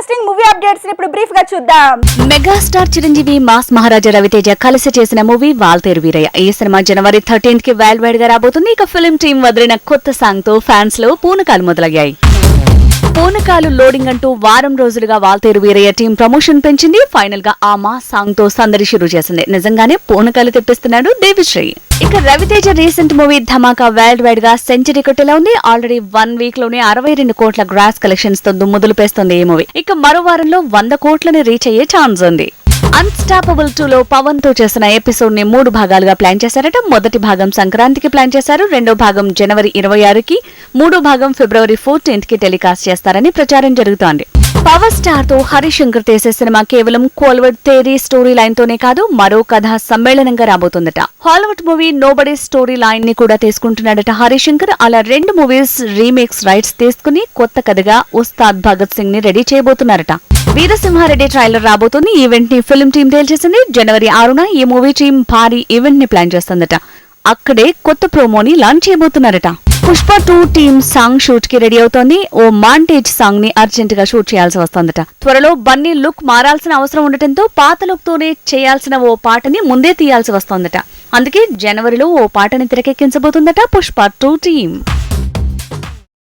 Interesting movie updates ఇప్పుడు బ్రీఫ్గా చూద్దాం. మెగాస్టార్ చిరంజీవి మాస్ మహారాజా రవితేజ కలిసి చేసిన మూవీ వాల్తేరు వీరయ్య. ఈ సినిమా జనవరి థర్టీన్త్కి వరల్డ్ వైడ్గా రాబోతుంది. ఇక ఫిలిం టీం వదిలిన కొత్త సాంగ్తో ఫ్యాన్స్లో పూనకాలు మొదలయ్యాయి. పూనకాలు లోడింగ్ అంటూ వారం రోజులుగా వాల్తేరు వీరయ్య టీం ప్రమోషన్ పెంచింది. ఫైనల్గా ఆ మా సాంగ్తో సందడి షురూ చేసింది. నిజంగానే పూనకాలు తెప్పిస్తున్నాడు దేవిశ్రీ ఇక Raviteja recent movie Dhamaka world వైడ్గా సెంచరీ కొట్టేలా ఉంది. ఆల్రెడీ వన్ వీక్లోనే అరవై రెండు కోట్ల గ్రాస్ కలెక్షన్స్తో దుమ్ముదులు పేస్తుంది ఈ మూవీ. ఇక మరో వారంలో వంద కోట్లని రీచ్ అయ్యే ఛాన్స్ ఉంది. అన్స్టాపబుల్ టూలో పవన్తో చేసిన ఎపిసోడ్ని మూడు భాగాలుగా ప్లాన్ చేశారట. మొదటి భాగం సంక్రాంతికి ప్లాన్ చేశారు. రెండో భాగం జనవరి ఇరవై ఆరుకి మూడో భాగం ఫిబ్రవరి ఫోర్టీన్త్కి టెలికాస్ట్ చేస్తారని ప్రచారం జరుగుతోంది. పవర్ స్టార్తో హరిశంకర్ చేసే సినిమా కేవలం కోల్వర్డ్ థేరీ స్టోరీ లైన్ తోనే కాదు మరో కథ సమ్మేళనంగా రాబోతుందట. హాలీవుడ్ మూవీ నోబడీ స్టోరీ లైన్ని కూడా తీసుకుంటున్నాడట హరిశంకర్ అలా రెండు మూవీస్ రీమేక్స్ రైట్స్ తీసుకుని కొత్త కథగా ఉస్తాద్ భగత్ సింగ్ని రెడీ చేయబోతున్నారట. వీరసింహారెడ్డి ట్రైలర్ రాబోతుంది. ఈవెంట్ని ఫిల్మ్ టీం తేల్చేసింది. జనవరి ఆరున ఈ మూవీ టీం భారీ ఈవెంట్ని ప్లాన్ చేస్తుందట. అక్కడే కొత్త ప్రోమోని లాంచ్ చేయబోతున్నారట. పుష్ప టూ టీమ్ సాంగ్ షూట్కి రెడీ అవుతోంది. ఓ మాంటేజ్ సాంగ్ని అర్జెంట్గా షూట్ చేయాల్సి వస్తోందట. త్వరలో బన్నీ లుక్ మారాల్సిన అవసరం ఉండటంతో పాత లుక్ తోనే చేయాల్సిన ఓ పాటని ముందే తీయాల్సి వస్తోందట. అందుకే జనవరిలో ఓ పాటని తెరకెక్కించబోతుందట పుష్ప టూ టీమ్.